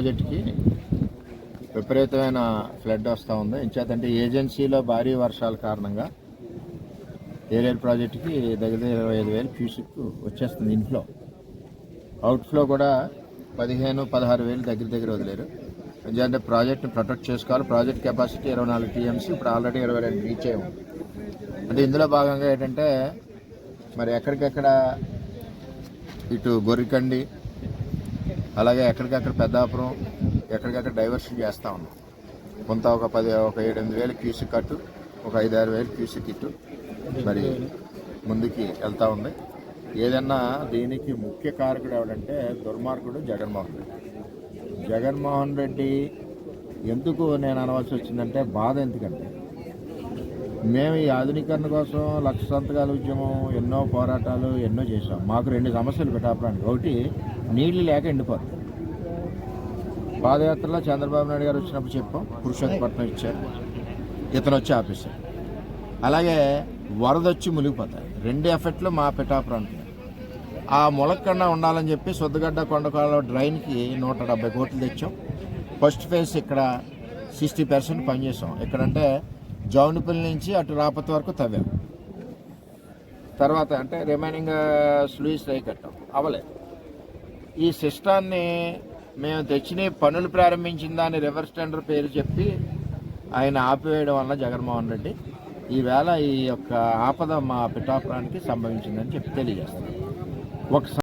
ప్రాజెక్టుకి విపరీతమైన ఫ్లడ్ వస్తూ ఉంది. ఇంచేతంటే ఏజెన్సీలో భారీ వర్షాల కారణంగా ఏరియల్ ప్రాజెక్టుకి దగ్గర దగ్గర ఇరవై ఐదు వేలు క్యూసిక్ వచ్చేస్తుంది ఇన్ఫ్లో. అవుట్ఫ్లో కూడా పదిహేను పదహారు వేలు దగ్గర దగ్గర వదిలేరు. ఎందుకంటే ప్రాజెక్ట్ని ప్రొటెక్ట్ చేసుకోవాలి. ప్రాజెక్ట్ కెపాసిటీ ఇరవై నాలుగు టీఎంసీ ఇప్పుడు ఆల్రెడీ ఇరవై రెండు రీచ్ అయ్యాము అంటే ఇందులో భాగంగా ఏంటంటే మరి ఎక్కడికెక్కడ ఇటు గొర్రికండి అలాగే ఎక్కడికక్కడ పెద్దాపురం ఎక్కడికక్కడ డైవర్షన్ చేస్తూ ఉన్నాం. కొంత ఒక పది ఒక ఏడెనిమిది వేలు క్యూసిక్ కట్టు ఒక ఐదు ఆరు వేలు క్యూసిక్ ఇటు మరి ముందుకి వెళ్తూ ఉంది. ఏదన్నా దీనికి ముఖ్య కారకుడు ఎవడంటే దుర్మార్గుడు జగన్మోహన్ రెడ్డి. జగన్మోహన్ రెడ్డి ఎందుకు నేను అనవలసి వచ్చిందంటే బాధ ఎందుకంటే మేము ఈ ఆధునీకరణ కోసం లక్ష సంతకాల ఉద్యమం ఎన్నో పోరాటాలు ఎన్నో చేసాం మాకు రెండు సమస్యలు పెట్టాపడానికి ఒకటి నీళ్ళు లేక ఎండిపోతుంది పాదయాత్రలో చంద్రబాబు నాయుడు గారు వచ్చినప్పుడు చెప్పాం పురుషోత్తపట్నం ఇచ్చారు ఇతను వచ్చి ఆపేశారు. అలాగే వరద వచ్చి మునిగిపోతాయి. రెండు ఎఫెక్ట్లు మా పిఠాపురానికి ఆ ములక్కన్నా ఉండాలని చెప్పి సొద్దుగడ్డ కొండకాల డ్రైన్కి నూట డెబ్బై కోట్లు తెచ్చాం. ఫస్ట్ ఫేజ్ ఇక్కడ సిక్స్టీ పర్సెంట్ పనిచేసాం ఇక్కడంటే జౌనిపల్లి నుంచి అటు రాపతి వరకు తవ్వాం. తర్వాత అంటే రిమైనింగ్ స్లూయిస్ రైక్ కట్టాం. అవ్వలేదు ఈ సిస్టాన్ని మేము తెచ్చిన పనులు ప్రారంభించిన దాన్ని రివర్స్ టెండర్ పేరు చెప్పి ఆయన ఆపివేయడం వల్ల జగన్మోహన్ రెడ్డి ఈవేళ ఈ యొక్క ఆపద మా పిఠాపురానికి సంభవించిందని చెప్పి తెలియజేస్తున్నాం. ఒకసారి